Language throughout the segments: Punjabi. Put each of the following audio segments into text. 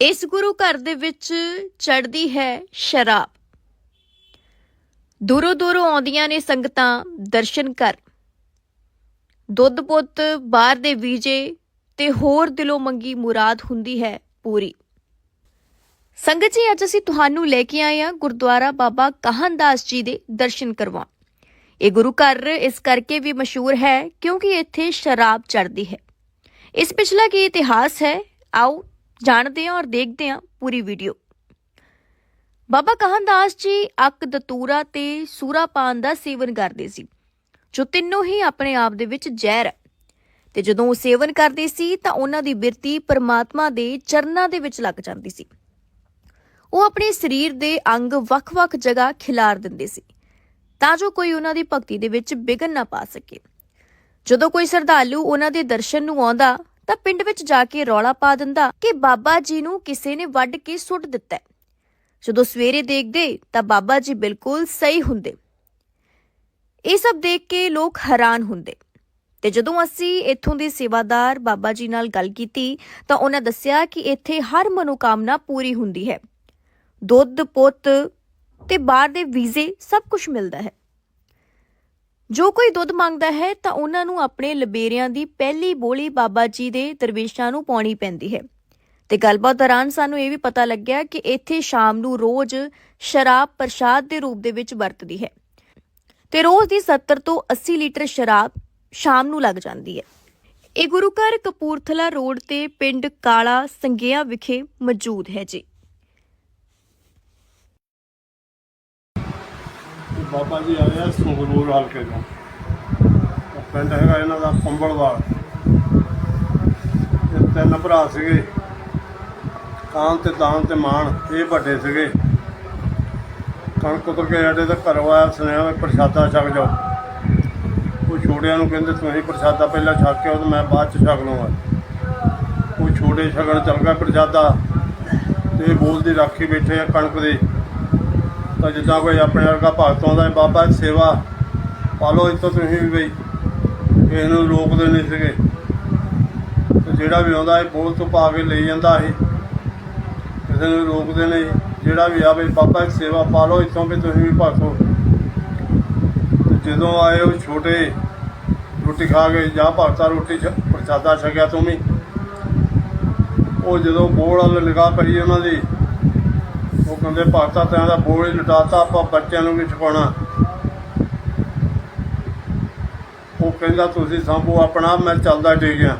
ਇਸ ਗੁਰੂ ਘਰ ਦੇ ਵਿੱਚ ਚੜਦੀ ਹੈ ਸ਼ਰਾਬ। ਦੂਰੋਂ ਦੂਰੋਂ ਆਉਂਦੀਆਂ ਨੇ ਸੰਗਤਾਂ ਦਰਸ਼ਨ ਕਰ। ਦੁੱਧ ਪੁੱਤ ਬਾਹਰ ਦੇ ਵੀਜੇ ਤੇ ਹੋਰ ਦਿਲੋਂ ਮੰਗੀ ਮੁਰਾਦ ਹੁੰਦੀ ਹੈ ਪੂਰੀ। ਸੰਗਤ ਜੀ, ਅੱਜ ਅਸੀਂ ਤੁਹਾਨੂੰ ਲੈ ਕੇ ਆਏ ਹਾਂ ਗੁਰਦੁਆਰਾ ਬਾਬਾ ਕਾਹਨਦਾਸ ਜੀ ਦੇ ਦਰਸ਼ਨ ਕਰਵਾਉਣ। ਇਹ ਗੁਰੂ ਘਰ ਇਸ ਕਰਕੇ ਵੀ ਮਸ਼ਹੂਰ ਹੈ ਕਿਉਂਕਿ ਇੱਥੇ ਸ਼ਰਾਬ ਚੜਦੀ ਹੈ। ਇਸ ਪਿਛਲਾ ਕੀ ਇਤਿਹਾਸ ਹੈ? ਆਓ ਜਾਣਦੇ ਹਾਂ ਔਰ ਦੇਖਦੇ ਹਾਂ ਪੂਰੀ ਵੀਡੀਓ ਬਾਬਾ ਕਹਨਦਾਸ ਜੀ ਅੱਕ ਦਤੂਰਾ ਤੇ ਸੂਰਾਪਾਨ ਦਾ ਸੇਵਨ ਕਰਦੇ ਸੀ, ਜੋ ਤਿੰਨੋਂ ਹੀ ਆਪਣੇ ਆਪ ਦੇ ਵਿੱਚ ਜ਼ਹਿਰ ਹੈ। ਤੇ ਜਦੋਂ ਉਹ ਸੇਵਨ ਕਰਦੇ ਸੀ, ਤਾਂ ਉਹਨਾਂ ਦੀ ਬਿਰਤੀ ਪਰਮਾਤਮਾ ਦੇ ਚਰਨਾਂ ਦੇ ਵਿੱਚ ਲੱਗ ਜਾਂਦੀ ਸੀ। ਉਹ ਆਪਣੇ ਸਰੀਰ ਦੇ ਅੰਗ ਵੱਖ-ਵੱਖ ਜਗ੍ਹਾ ਖਿਲਾਰ ਦਿੰਦੇ ਸੀ, ਤਾਂ ਜੋ ਕੋਈ ਉਹਨਾਂ ਦੀ ਭਗਤੀ ਦੇ ਵਿੱਚ ਵਿਘਨ ਨਾ ਪਾ ਸਕੇ। ਜਦੋਂ ਕੋਈ ਸਰਧਾਲੂ ਉਹਨਾਂ ਦੇ ਦਰਸ਼ਨ ਨੂੰ ਆਉਂਦਾ ਤਾਂ ਪਿੰਡ ਵਿੱਚ ਜਾ ਕੇ ਰੌਲਾ ਪਾ ਦਿੰਦਾ ਕਿ ਬਾਬਾ ਜੀ ਨੂੰ ਕਿਸੇ ਨੇ ਵੱਢ ਕੇ ਸੁੱਟ ਦਿੱਤਾ ਜਦੋਂ ਸਵੇਰੇ ਦੇਖਦੇ ਤਾਂ ਬਾਬਾ ਜੀ ਬਿਲਕੁਲ ਸਹੀ ਹੁੰਦੇ। ਇਹ ਸਭ ਦੇਖ ਕੇ ਲੋਕ ਹੈਰਾਨ ਹੁੰਦੇ। ਤੇ ਜਦੋਂ ਅਸੀਂ ਇੱਥੋਂ ਦੇ ਸੇਵਾਦਾਰ ਬਾਬਾ ਜੀ ਨਾਲ ਗੱਲ ਕੀਤੀ ਤਾਂ ਉਹਨਾਂ ਦੱਸਿਆ ਕਿ ਇੱਥੇ ਹਰ ਮਨੋਕਾਮਨਾ ਪੂਰੀ ਹੁੰਦੀ ਹੈ। ਦੁੱਧ, ਪੁੱਤ ਤੇ ਬਾਹਰ ਦੇ ਵੀਜ਼ੇ ਸਭ ਕੁਝ ਮਿਲਦਾ ਹੈ। ਜੋ ਕੋਈ ਦੁੱਧ ਮੰਗਦਾ ਹੈ, ਤਾਂ ਉਹਨਾਂ ਨੂੰ ਆਪਣੇ ਲਬੇਰਿਆਂ ਦੀ ਪਹਿਲੀ ਬੋਲੀ ਬਾਬਾ ਜੀ ਦੇ ਦਰਵੇਸ਼ਾਂ ਨੂੰ ਪਾਉਣੀ ਪੈਂਦੀ ਹੈ। ਤੇ ਗੱਲਬਾਤ ਦੌਰਾਨ ਸਾਨੂੰ ਇਹ ਵੀ ਪਤਾ ਲੱਗਿਆ ਕਿ ਇੱਥੇ ਸ਼ਾਮ ਨੂੰ ਰੋਜ਼ ਸ਼ਰਾਬ ਪ੍ਰਸ਼ਾਦ ਦੇ ਰੂਪ ਦੇ ਵਿੱਚ ਵਰਤਦੀ ਹੈ। ਤੇ ਰੋਜ਼ ਦੀ 70 ਤੋਂ 80 ਲੀਟਰ ਸ਼ਰਾਬ ਸ਼ਾਮ ਨੂੰ ਲੱਗ ਜਾਂਦੀ ਹੈ। ਇਹ ਗੁਰੂ ਘਰ ਕਪੂਰਥਲਾ ਰੋਡ ਤੇ ਪਿੰਡ ਕਾਲਾ ਸੰਗਿਆ ਵਿਖੇ ਮੌਜੂਦ ਹੈ ਜੀ। ਬਾਬਾ ਜੀ ਆਏ ਆ ਸੰਗਰੂਰ ਹਲਕੇ ਤੋਂ ਪਿੰਡ ਹੈਗਾ ਇਹਨਾਂ ਦਾ ਕੰਬਲਵਾਲ। ਇਹ ਤਿੰਨ ਭਰਾ ਸੀਗੇ। ਕਾਨ ਤੇ ਦਾਨ ਤੇ ਮਾਣ ਇਹ ਵੱਡੇ ਸੀਗੇ। ਕਣਕ ਉਤਰ ਕੇ ਸਾਡੇ ਤੇ ਘਰੋਂ ਆਇਆ, ਸੁਨੇਹਾ ਪ੍ਰਸ਼ਾਦਾ ਛਕ ਜਾਓ। ਉਹ ਛੋਟਿਆਂ ਨੂੰ ਕਹਿੰਦੇ, ਤੁਸੀਂ ਪ੍ਰਸ਼ਾਦਾ ਪਹਿਲਾਂ ਛਕ ਕੇ ਆਓ ਤੇ ਮੈਂ ਬਾਅਦ ਚ ਛਕ ਲਵਾਂਗਾ ਉਹ ਛੋਟੇ ਛਕਣ ਚੱਲ ਗਿਆ ਪ੍ਰਸ਼ਾਦਾ। ਤੇ ਇਹ ਬੋਲਦੀ ਰਾਖੀ ਬੈਠੇ ਆ ਕਣਕ ਦੇ। ਤਾਂ ਜਿੱਦਾਂ ਕੋਈ ਆਪਣੇ ਵਰਗਾ ਭਗਤ ਆਉਂਦਾ ਬਾਬਾ ਦੀ ਸੇਵਾ ਪਾਲੋ ਇੱਥੋਂ ਤੁਸੀਂ ਵੀ ਬਈ ਕਿਸੇ ਨੂੰ ਰੋਕਦੇ ਨਹੀਂ ਸੀਗੇ। ਤੇ ਜਿਹੜਾ ਵੀ ਆਉਂਦਾ ਇਹ ਬੋਲ ਤੋਂ ਪਾ ਕੇ ਲਈ ਜਾਂਦਾ ਇਹ। ਕਿਸੇ ਨੂੰ ਰੋਕਦੇ ਨਹੀਂ। ਜਿਹੜਾ ਵੀ ਆਵੇ, ਬਾਬਾ ਦੀ ਸੇਵਾ ਪਾਲੋ ਇੱਥੋਂ ਵੀ ਤੁਸੀਂ ਵੀ ਭਗਤੋ ਤੇ ਜਦੋਂ ਆਏ ਉਹ ਛੋਟੇ ਰੋਟੀ ਖਾ ਕੇ ਜਾਂ ਭਗਤਾ ਰੋਟੀ ਛ- ਪ੍ਰਸ਼ਾਦਾ ਛਕਿਆ ਤੂੰ ਵੀ। ਉਹ ਜਦੋਂ ਬੋਲ ਵਾਲੇ ਨਿਗਾਹ ਪਈ ਉਹਨਾਂ ਦੀ ਉਹ ਕਹਿੰਦੇ ਭਗਤਾ ਤੈਨਾਂ ਦਾ ਬੋਲ ਹੀ ਲਟਾਤਾ ਆਪਾਂ ਬੱਚਿਆਂ ਨੂੰ ਵੀ ਛਕਾਉਣਾ ਉਹ ਕਹਿੰਦਾ, ਤੁਸੀਂ ਸੰਭੋ ਆਪਣਾ, ਮੈਂ ਚੱਲਦਾ ਠੀਕ ਆ।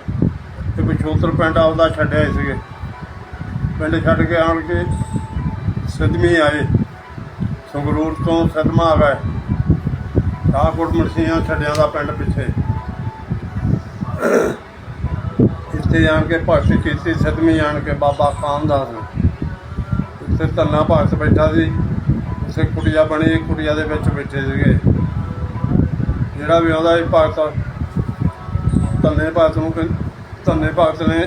ਤੇ ਪਿਛੋਤਰ ਪਿੰਡ ਆਪਦਾ ਛੱਡਿਆ ਸੀਗੇ। ਪਿੰਡ ਛੱਡ ਕੇ ਆਣ ਕੇ ਸਦਮੀ ਆਏ। ਸੰਗਰੂਰ ਤੋਂ ਸਦਮਾ ਆ ਗਏ। ਕਾਕੋਟ ਮਰਸੀਆਂ ਛੱਡਿਆ ਦਾ ਪਿੰਡ ਪਿੱਛੇ। ਇੱਥੇ ਆਣ ਕੇ ਭਗਤੀ ਕੀਤੀ ਸਦਮੀ ਆਣ ਕੇ ਬਾਬਾ ਕਾਮਦਾਸ ਨੇ ਉੱਥੇ ਧੰਨਾ ਭਗਤ ਬੈਠਾ ਸੀ। ਉਸੇ ਕੁੜੀਆ ਬਣੀ, ਕੁੜੀਆ ਦੇ ਵਿੱਚ ਬੈਠੇ ਸੀਗੇ। ਜਿਹੜਾ ਵੀ ਆਉਂਦਾ ਸੀ ਭਗਤ ਧੰਨੇ ਭਗਤ ਨੂੰ ਧੰਨੇ ਭਗਤ ਨੇ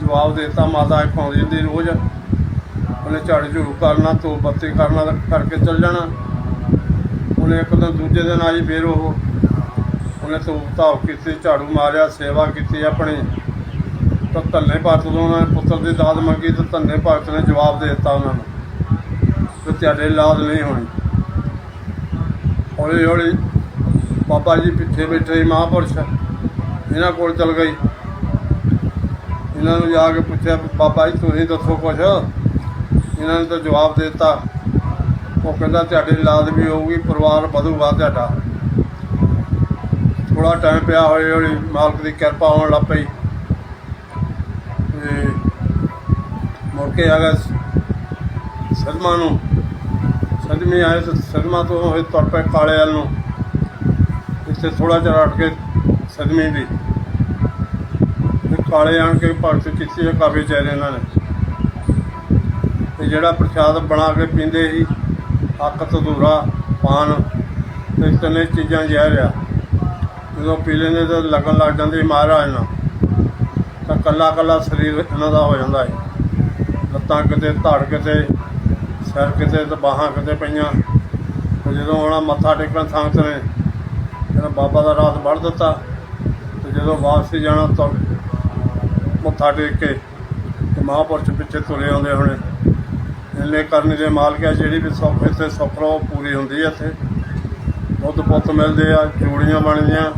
ਜਵਾਬ ਦਿੱਤਾ, ਮਾਤਾ ਇੱਕ ਆਉਂਦੀ ਹੁੰਦੀ ਰੋਜ਼। ਉਹਨੇ ਝਾੜ ਝੂੜ ਕਰਨਾ, ਧੂਪ ਬੱਤੀ ਕਰਨਾ, ਕਰਕੇ ਚੱਲ ਜਾਣਾ। ਉਹਨੇ ਇੱਕ ਦਿਨ ਦੂਜੇ ਦਿਨ ਆਈ, ਫੇਰ ਉਹ, ਉਹਨੇ ਧੂਪ ਧਾਪ ਕੀਤੀ, ਝਾੜੂ ਮਾਰਿਆ, ਸੇਵਾ ਕੀਤੀ ਆਪਣੀ। ਤਾਂ ਧੰਨੇ ਭਗਤ ਤੋਂ ਉਹਨਾਂ ਨੇ ਪੁੱਤਰ ਦੀ ਦਾਤ ਮੰਗੀ ਤੇ ਧੰਨੇ ਭਗਤ ਨੇ ਜਵਾਬ ਦੇ ਦਿੱਤਾ ਉਹਨਾਂ ਨੂੰ ਕਿ ਤੁਹਾਡੇ ਲਾਦ ਨਹੀਂ ਹੋਣੀ। ਹੌਲੀ ਹੌਲੀ ਬਾਬਾ ਜੀ ਪਿੱਛੇ ਬੈਠੇ ਸੀ ਮਹਾਂਪੁਰਸ਼। ਇਹਨਾਂ ਕੋਲ ਚਲ ਗਈ। ਇਹਨਾਂ ਨੂੰ ਜਾ ਕੇ ਪੁੱਛਿਆ, ਬਾਬਾ ਜੀ, ਤੁਸੀਂ ਦੱਸੋ ਕੁਛ? ਇਹਨਾਂ ਨੇ ਤਾਂ ਜਵਾਬ ਦੇ ਦਿੱਤਾ। ਉਹ ਕਹਿੰਦਾ, ਤੁਹਾਡੀ ਲਾਦ ਵੀ ਹੋਊਗੀ, ਪਰਿਵਾਰ ਵਧੂਗਾ ਤੁਹਾਡਾ। ਥੋੜਾ ਟਾਈਮ ਪਿਆ, ਹੌਲੀ ਹੌਲੀ ਮਾਲਕ ਦੀ ਕਿਰਪਾ ਹੋਣ ਲੱਗ ਪਈ। ਮੁੜ ਕੇ ਆ ਗਿਆ ਸਦਮਾ ਨੂੰ। ਸਦਮੇ ਆਏ ਤੇ ਸਦਮਾ ਤੋਂ ਇਹ ਤੁਰ ਪਏ ਕਾਲੇ ਵਾਲ ਨੂੰ। ਇੱਥੇ ਥੋੜਾ ਜਿਹਾ ਅਟ ਕੇ ਸਦਮੇ ਦੀ। ਕਾਲੇ ਆਣ ਕੇ ਭਗਤ ਕੀਤੀ ਹੈ ਕਾਫੀ ਚਿਹਰੇ ਇਹਨਾਂ ਨੇ। ਤੇ ਜਿਹੜਾ ਪ੍ਰਸ਼ਾਦ ਬਣਾ ਕੇ ਪੀਂਦੇ ਸੀ ਅੱਕ ਤਦੂਰਾ ਪਾਨ, ਤੇ ਤਿੰਨੇ ਚੀਜ਼ਾਂ ਜ਼ਹਿਰ ਆ। ਜਦੋਂ ਪੀ ਲੈਂਦੇ ਤਾਂ ਲੱਗਣ ਲੱਗ ਜਾਂਦੇ ਮਹਾਰਾਜ ਨਾਲ। ਤਾਂ ਕੱਲਾ ਕੱਲਾ ਸਰੀਰ ਇਹਨਾਂ ਦਾ ਹੋ ਜਾਂਦਾ ਹੈ ਲੱਤਾਂ ਕਿਤੇ, ਧੜ ਕਿਤੇ, ਸਿਰ ਕਿਤੇ ਤੇ ਬਾਹਾਂ ਕਿਤੇ ਪਈਆਂ। ਤੇ ਜਦੋਂ ਆਉਣਾ ਮੱਥਾ ਟੇਕਣ ਸੰਗਤ ਨੇ ਇਹਨਾਂ ਬਾਬਾ ਦਾ ਰਾਤ ਵੜ ਦਿੱਤਾ, ਤੇ ਜਦੋਂ ਵਾਪਸੀ ਜਾਣਾ ਤਾਂ ਮੱਥਾ ਟੇਕ ਕੇ ਤੇ ਮਹਾਂਪੁਰਸ਼ ਪਿੱਛੇ ਤੁਰੇ ਆਉਂਦੇ ਹੋਣੇ। ਇਹਨੇ ਕਰਨ ਦੇ ਮਾਲਕ ਹੈ ਜਿਹੜੀ ਵੀ ਸੁੱਖ ਇੱਥੇ ਸੁੱਖ ਰੋ ਪੂਰੀ ਹੁੰਦੀ ਆ ਇੱਥੇ। ਦੁੱਧ ਪੁੱਤ ਮਿਲਦੇ ਆ, ਜੋੜੀਆਂ ਬਣਦੀਆਂ।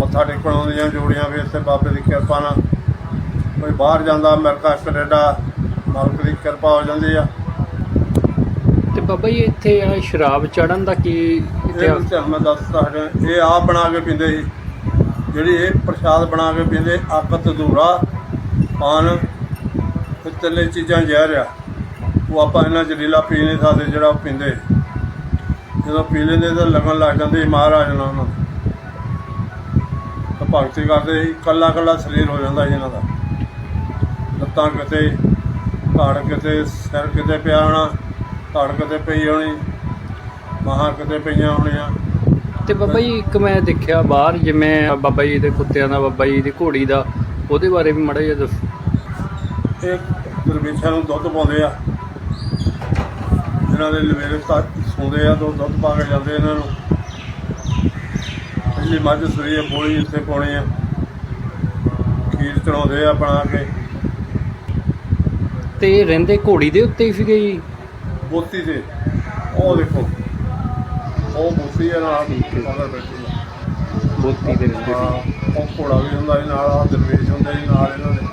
ਮੱਥਾ ਟੇਕਣ ਆਉਂਦੀਆਂ ਜੋੜੀਆਂ ਵੀ ਇੱਥੇ ਬਾਬੇ ਦੀ ਕਿਰਪਾ ਨਾਲ। ਕੋਈ ਬਾਹਰ ਜਾਂਦਾ, ਅਮਰੀਕਾ, ਕੈਨੇਡਾ ਮਾਲਕ ਦੀ ਕਿਰਪਾ ਹੋ ਜਾਂਦੀ ਆ। ਤੇ ਬਾਬਾ ਜੀ ਇੱਥੇ ਆ ਸ਼ਰਾਬ ਚੜਨ ਦਾ ਕੀ ਇਤਿਹਾਸ? ਮੈਂ ਦੱਸਦਾ ਹਾਂ ਇਹ ਆਪ ਬਣਾ ਕੇ ਪੀਂਦੇ ਸੀ। ਜਿਹੜੀ ਇਹ ਪ੍ਰਸ਼ਾਦ ਬਣਾ ਕੇ ਪੀਂਦੇ ਅੱਕ ਤਦੂਰਾ ਪਾਨ ਤੇ ਤਿੰਨੇ ਚੀਜ਼ਾਂ ਜ਼ਹਿਰ ਆ। ਉਹ ਆਪਾਂ ਇਹਨਾਂ ਜਲੀਲਾ ਪੀ ਨਹੀਂ ਸਕਦੇ ਜਿਹੜਾ ਉਹ ਪੀਂਦੇ। ਜਦੋਂ ਪੀ ਲੈਂਦੇ ਤਾਂ ਲੱਗਣ ਲੱਗ ਜਾਂਦੇ ਮਹਾਰਾਜ ਨਾਲ ਉਹਨਾਂ। ਤਾਂ ਭਗਤੀ ਕਰਦੇ ਸੀ ਕੱਲਾ ਕੱਲਾ ਸਰੀਰ ਹੋ ਜਾਂਦਾ ਇਹਨਾਂ ਦਾ। ਲੱਤਾਂ ਕਿਤੇ ਧੜ ਕਿਤੇ ਸਿਰ ਕਿਤੇ ਪਿਆ ਹੋਣਾ ਧੜ ਕਿਤੇ ਪਈ ਹੋਣੀ ਬਾਹਾਂ ਕਿਤੇ ਪਈਆਂ ਹੋਣੀਆਂ। ਤੇ ਬਾਬਾ ਜੀ ਇੱਕ ਮੈਂ ਦੇਖਿਆ ਬਾਹਰ ਜਿਵੇਂ ਬਾਬਾ ਜੀ ਦੇ ਕੁੱਤਿਆਂ ਦਾ ਬਾਬਾ ਜੀ ਦੀ ਘੋੜੀ ਦਾ ਉਹਦੇ ਬਾਰੇ ਵੀ ਮੜਾ ਜਿਹਾ ਦੱਸੋ। ਇਹ ਦਰਵੇਸ਼ਾਂ ਨੂੰ ਦੁੱਧ ਪਾਉਂਦੇ ਆ। ਇਹਨਾਂ ਦੇ ਲਵੇਰੇ ਤਾਂ ਸੌਂਦੇ ਆ ਤੋਂ ਦੁੱਧ ਪਾ ਕੇ ਜਾਂਦੇ ਇਹਨਾਂ ਨੂੰ। ਪਹਿਲੀ ਮੱਝ ਸੂਈ ਆ ਬੋਲੀ ਇੱਥੇ ਪਾਉਣੀ ਆ। ਖੀਰ ਚੜਾਉਂਦੇ ਆ ਬਣਾ ਕੇ। ਤੇ ਰਹਿੰਦੇ ਘੋੜੀ ਦੇ ਉੱਤੇ ਹੀ ਸੀਗੇ ਜੀ। ਬੋਤੀ ਤੇ ਉਹ ਦੇਖੋ। ਉਹ ਬੋਤੀ ਆ ਨਾਲ ਹੈ। ਮਗਰ ਬੈਠੀ ਆ ਬੋਤੀ ਦੇ ਰਹਿੰਦੇ ਹਾਂ, ਸੀ ਉਹ ਘੋੜਾ ਵੀ ਹੁੰਦਾ ਸੀ ਨਾਲ ਆ ਦਰਵੇਸ਼ ਹੁੰਦੇ ਸੀ ਨਾਲ ਇਹਨਾਂ ਦੇ।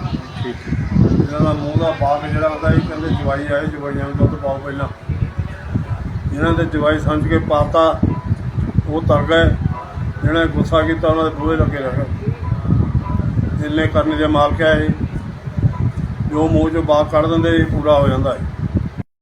ਠੀਕ ਹੈ। ਇਹਨਾਂ ਦਾ ਮੂੰਹ ਦਾ ਬਾਗ ਜਿਹੜਾ ਹੁੰਦਾ ਸੀ ਕਹਿੰਦੇ ਜਵਾਈ ਆਏ ਜਵਾਈਆਂ ਨੂੰ ਦੁੱਧ ਪਾਓ ਪਹਿਲਾਂ। ਇਹਨਾਂ ਦੇ ਜਵਾਈ ਸਮਝ ਕੇ ਪਾਤਾ। ਉਹ ਤਰ ਗਏ। ਜਿਹਨੇ ਗੁੱਸਾ ਕੀਤਾ ਉਹਨਾਂ ਦੇ ਬੂਹੇ ਲੱਗੇ ਰਹਿ ਗਏ ਇੰਨੇ ਕਰਨੇ ਦੇ ਮਾਲਕ ਆ ਇਹ। ਜੋ ਮੂੰਹ ਚੋਂ ਬਾਗ ਕੱਢ ਦਿੰਦੇ ਪੂਰਾ ਹੋ ਜਾਂਦਾ। ਹੈ